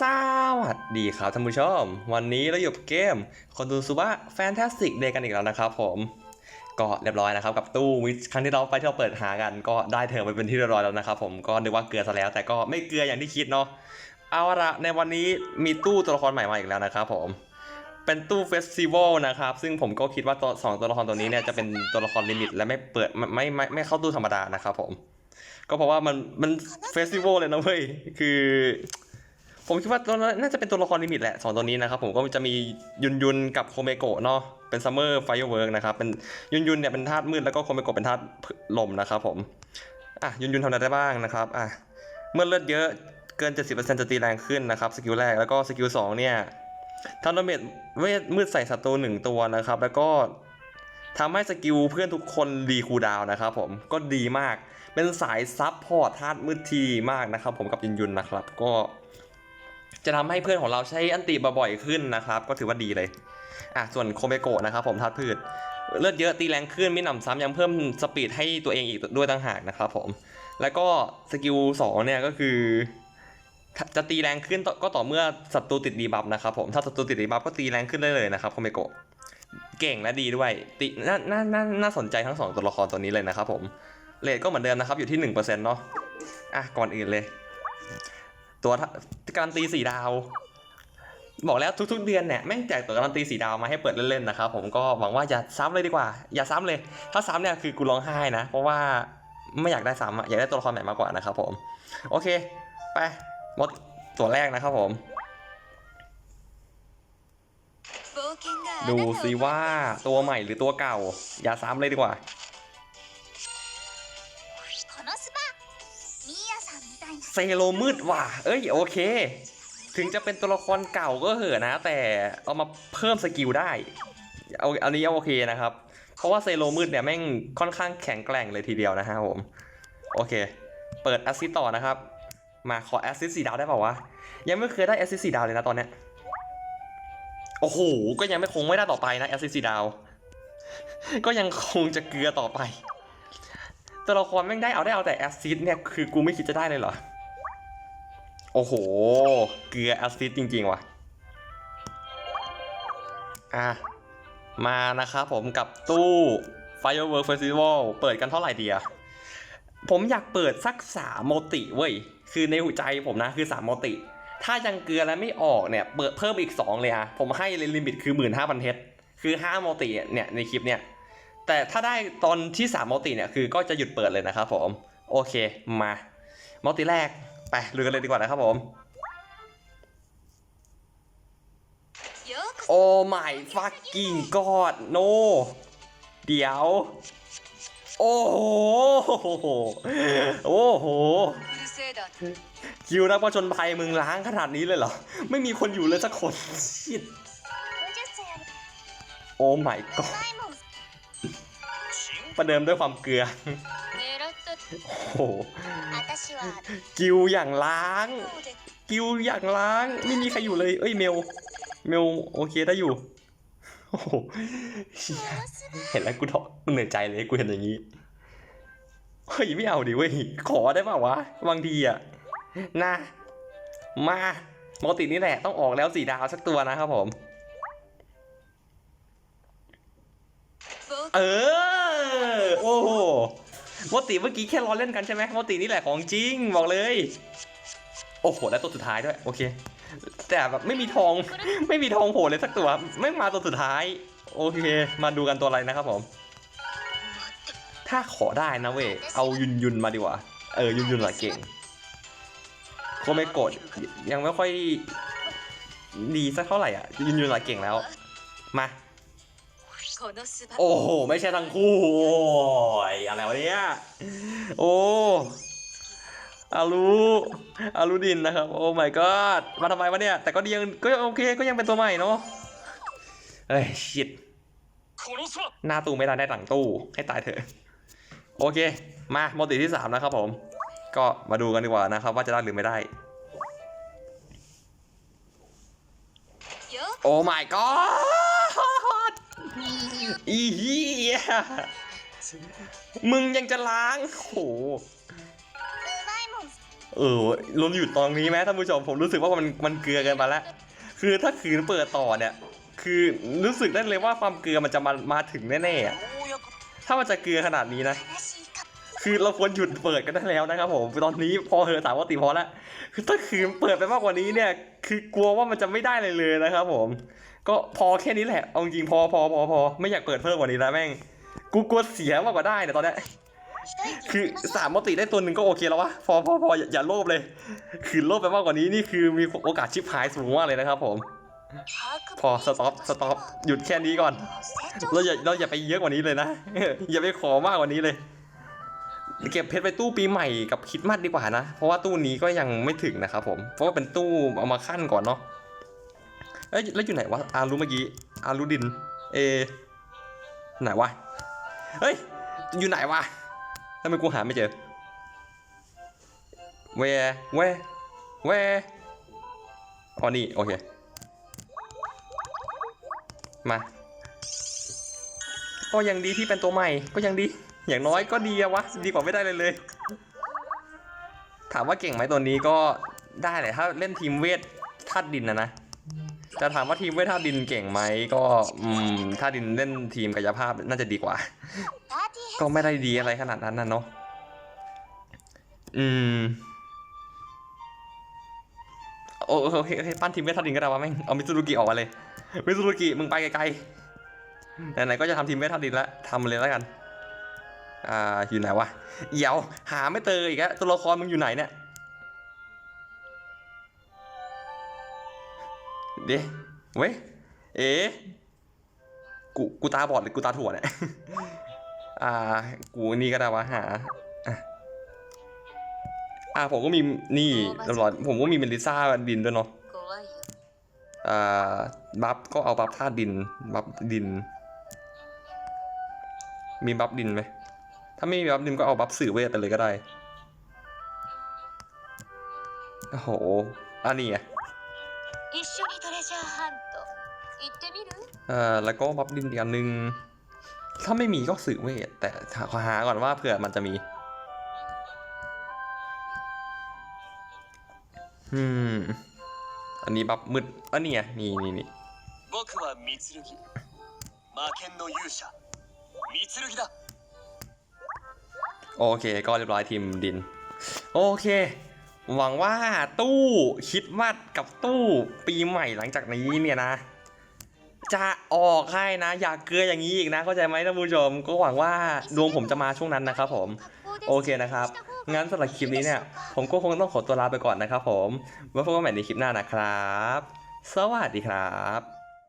สวัสดีครับท่านผู้ชม วันนี้เราอยู่กับเกมคอนดูซูบะแฟนตาสติกเดย์กันอีกแล้วนะครับผมก็เรียบร้อยนะครับกับตู้วิชครั้งที่เราไปที่เราเปิดหากัน ก็ได้เธอไปเป็นที่เรียบร้อยแล้วนะครับผมก็นึกว่าเกลือซะแล้ว แต่ก็ไม่เกลืออย่างที่คิดเนาะเอาละในวันนี้มีตู้ตัวละครใหม่มาอีกแล้วนะครับผมเป็นตู้เฟสติวัลนะครับ ซึ่งผมก็คิดว่าตัวสองตัวละครตัวนี้เนี่ยจะเป็นตัวละครลิมิต และไม่เปิดไม่ไม่ไม่ไม่เข้าตู้ธรรมดานะครับผมก็เพราะว่ามันมันเฟสติวัลเลยนะเว้ยคือ ผมคิดว่าตัวนั้นน่าจะเป็นตัวละครลิมิตแหละสองตัวนี้นะครับผมก็จะมียุนยุนกับโคเมโกะเนาะเป็นซัมเมอร์ไฟเวิร์กนะครับเป็นยุนยุนเนี่ยเป็นธาตุมืดแล้วก็โคเมโกะเป็นธาตุลมนะครับผมอะยุนยุนทำอะไรได้บ้างนะครับอะเมื่อเลือดเยอะเกิน 70%จะตีแรงขึ้นนะครับสกิลแรกแล้วก็สกิลสองเนี่ยทำดาเมจเวทมืดใส่ศัตรูหนึ่งตัวนะครับแล้วก็ทำให้สกิลเพื่อนทุกคนรีคูดาวน์นะครับผมก็ดีมากเป็นสายซับพอร์ตธาตุมืดทีมากนะครับผมกับยุนยุนนะครับก็ จะทำให้เพื่อนของเราใช้อันติบ่อยๆขึ้นนะครับ ก็ถือว่าดีเลยอะส่วนโคเมโกะนะครับผมธาตุพืชเลือดเยอะตีแรงขึ้นไม่หนำซ้ำยังเพิ่มสปีดให้ตัวเองอีกด้วยต่างหากนะครับผม แล้วก็สกิลสองเนี่ยก็คือ จะตีแรงขึ้นก็ต่อเมื่อศัตรูติดดีบัฟนะครับผมถ้าศัตรูติดดีบัฟก็ตีแรงขึ้นได้เลยนะครับโคเมโกะเก่งและดีด้วยติน่าน่าน่าน่าสนใจทั้งสองตัวละครตัวนี้เลยนะครับผมเลทก็เหมือนเดิมนะครับอยู่ที่1%เนาะอะก่อนอื่นเลย ตัวการันตีสี่ดาว บอกแล้วทุกๆเดือนเนี่ยแม่งแจกตัวการันตีสี่ดาวมาให้เปิดเล่นๆนะครับผมก็หวังว่าอย่าซ้ำเลยดีกว่า อย่าซ้ำเลย ถ้าซ้ำเนี่ยคือกูร้องไห้นะ เพราะว่าไม่อยากได้ซ้ำอยากได้ตัวละครใหม่มากกว่านะครับผม โอเค ไปมดตัวแรกนะครับผม ดูซิว่าตัวใหม่หรือตัวเก่า อย่าซ้ำเลยดีกว่า เซโลมืดว่ะ เอ้ยโอเค ถึงจะเป็นตัวละครเก่าก็เหอะนะ แต่เอามาเพิ่มสกิลได้เอาอันนี้โอเคนะครับ เพราะว่าเซโลมืดเนี่ยแม่งค่อนข้างแข็งแกร่งเลยทีเดียวนะฮะผม โอเค เปิดแอสซิสต่อนะครับ มาขอแอสซิสสี่ดาวได้เปล่าวะ ยังไม่เคยได้แอสซิสสี่ดาวเลยนะตอนเนี้ย โอ้โห ก็ยังไม่คงไม่ได้ต่อไปนะแอสซิสสี่ดาว ก็ยังคงจะเกลือต่อไปตัวละครแม่งได้เอาได้เอาแต่แอสซิสเนี่ยคือกูไม่คิดจะได้เลยเหรอ โอ้โห เกลือแอซิสจริง ๆ ว่ะ อะ มานะครับผมกับตู้ Firework Festival เปิดกันเท่าไหร่ดีอะผมอยากเปิดสักสามโมติเว้ย คือในหัวใจผมนะคือสามโมติ ถ้ายังเกลือแล้วไม่ออกเนี่ย เปิดเพิ่มอีก 2 เลยอะผมให้เลยลิมิตคือ 15,000เพชรคือ 5 โมติเนี่ยในคลิปเนี่ย แต่ถ้าได้ตอนที่3มัลติเนี่ยคือก็จะหยุดเปิดเลยนะครับผม โอเค มา โมติแรก ไปลุยกันเลยดีกว่านะครับผม โอ้ my fucking god no เดี๋ยว โอ้โห โอ้โห คิวนักประชนภัยมึงล้างขนาดนี้เลยเหรอ ไม่มีคนอยู่เลยสักคนชิดโอ้ไม่กอดประเดิมด้วยความเกลือ โอ้โหกิวอย่างล้าง กิวอย่างล้าง ไม่มีใครอยู่เลย เอ้ยเมล เมลโอเคได้อยู่ โอ้โหเห็นแล้วกูท้อกูเหนื่อยใจเลยกูเห็นอย่างนี้เฮ้ยไม่เอาดิเว้ยขอได้ป่าวะบางทีอะนะมาปกตินี่แหละต้องออกแล้วสีดาวสักตัวนะครับผม เออ โอ้โห โมติเมื่อกี้แค่ล้อเล่นกันใช่ไหมโมตินี่แหละของจริงบอกเลย โอ้โหและตัวสุดท้ายด้วยโอเค แต่แบบไม่มีทองไม่มีทองโผล่เลยสักตัวไม่มาตัวสุดท้าย โอเค มาดูกันตัวอะไรนะครับผม ถ้าขอได้นะเว้ยเอายุนยุนมาดีกว่าเออยุนยุนหละเก่งโคเมโกดยังไม่ค่อยดีสักเท่าไหร่อะยุนยุนหละเก่งแล้วมา โอ้โห ไม่ใช่ทั้งคู่ โอ้ยอะไรวะเนี่ย โอ้อารูอารูดินนะครับ โอ้ my god มาทำไมวะเนี่ย แต่ก็ดียังก็โอเคก็ยังเป็นตัวใหม่เนาะเฮ้ยชิดหน้าตู้ไม่ได้ได้หลังตู้ให้ตายเถอะ โอเค มาโมติที่ 3 นะครับผม ก็มาดูกันดีกว่านะครับ ว่าจะได้หรือไม่ได้よโอ้ my god อีเหี้ยมึงยังจะล้างโหเออลวมอยู่ตอนนี้ไหมท่านผู้ชมผมรู้สึกว่ามันมันเกลือเกินไปแล้วคือถ้าขืนเปิดต่อเนี่ย คือรู้สึกได้เลยว่าความเกลือมันจะมามาถึงแน่ๆถ้ามันจะเกลือขนาดนี้นะคือเราควรหยุดเปิดกันได้แล้วนะครับผมตอนนี้พอเหอสามว่าติพอแล้วคือถ้าขืนเปิดไปมากกว่านี้เนี่ย คือกลัวว่ามันจะไม่ได้เลยเลยนะครับผม ก็พอแค่นี้แหละ เอาจริงพอพอพอพอไม่อยากเปิดเพิ่มกว่านี้แล้วแม่ง กูกลัวเสียมากกว่าได้เนี่ยตอนนี้คือสามมติได้ตัวหนึ่งก็โอเคแล้ววะพอพอพออย่าโลภเลย คือโลภไปมากกว่านี้นี่คือมีโอกาสชิปหายสูงมากเลยนะครับผม พอสต็อปสต็อปหยุดแค่นี้ก่อน เราอย่าเราอย่าไปเยอะกว่านี้เลยนะ อย่าไปขอมากกว่านี้เลย เก็บเพชรไปตู้ปีใหม่กับคิดมัดดีกว่านะ เพราะว่าตู้นี้ก็ยังไม่ถึงนะครับผม เพราะว่าเป็นตู้เอามาขั้นก่อนเนาะ อ้ยแล้วอยู่ไหนวะอารู้เมื่อกี้อารู้ดิน เอ ไหนวะ เฮ้ย อยู่ไหนวะทำไมกูหาไม่เจอ where where where อ๋อนี่ โอเค มาก็ยังดีที่เป็นตัวใหม่ ก็ยังดี อย่างน้อยก็ดีอะวะ ดีกว่าไม่ได้เลยเลย ถามว่าเก่งไหมตัวนี้ก็ได้แหละถ้าเล่นทีมเวทธาตุดินนะนะ จะถามว่าทีมเวทท่าดินเก่งไหมก็ท่าดินเล่นทีมกายภาพน่าจะดีกว่า ก็ไม่ได้ดีอะไรขนาดนั้นนะเนาะอืมโอโอเคปั้นทีมเวทท่าดินก็ได้ว่าแม่งเอามิซูรุกิออกมาเลยมิซูรุกิมึงไปไกลๆไหนๆก็จะทำทีมเวทท่าดินละทำเลยแล้วกันอ่าอยู่ไหนวะเดี๋ยวหาไม่เจออีกแล้วตัวละครมึงอยู่ไหนเนี่ย เดี๋เว้ย เอ๋กู กูตาบอดหรือกูตาถั่วเนี่ย อ่า กูนี่ก็ได้วะหา อ่าผมก็มี นี่ตลอดผมก็มีเมลิซ่าดินด้วยเนาะ อ่า บัฟก็เอาบัฟธาตุดิน บัฟดิน มีบัฟดินไหม ถ้าไม่มีบัฟดินก็เอาบัฟสื่อเวทไปเลยก็ได้ โอ้โหอันนี้อะ อ่แล้วก็บัฟดินอีกอันหนึ่งถ้าไม่มีก็สื่อเวทแต่ขอหาก่อนว่าเผื่อมันจะมี อืม อันนี้บัฟมืดอันนี้นี่นี่นี่โอเค ก็เรียบร้อยทีมดิน โอเค หวังว่าตู้คิดวัดกับตู้ปีใหม่หลังจากนี้เนี่ยนะ จะออกให้นะ อยากเกลืออย่างนี้อีกนะ เข้าใจไหมท่านผู้ชม ก็หวังว่าดวงผมจะมาช่วงนั้นนะครับผม โอเคนะครับ งั้นสำหรับคลิปนี้เนี่ย ผมก็คงต้องขอตัวลาไปก่อนนะครับผมไว้พบกันใหม่ในคลิปหน้านะครับ สวัสดีครับ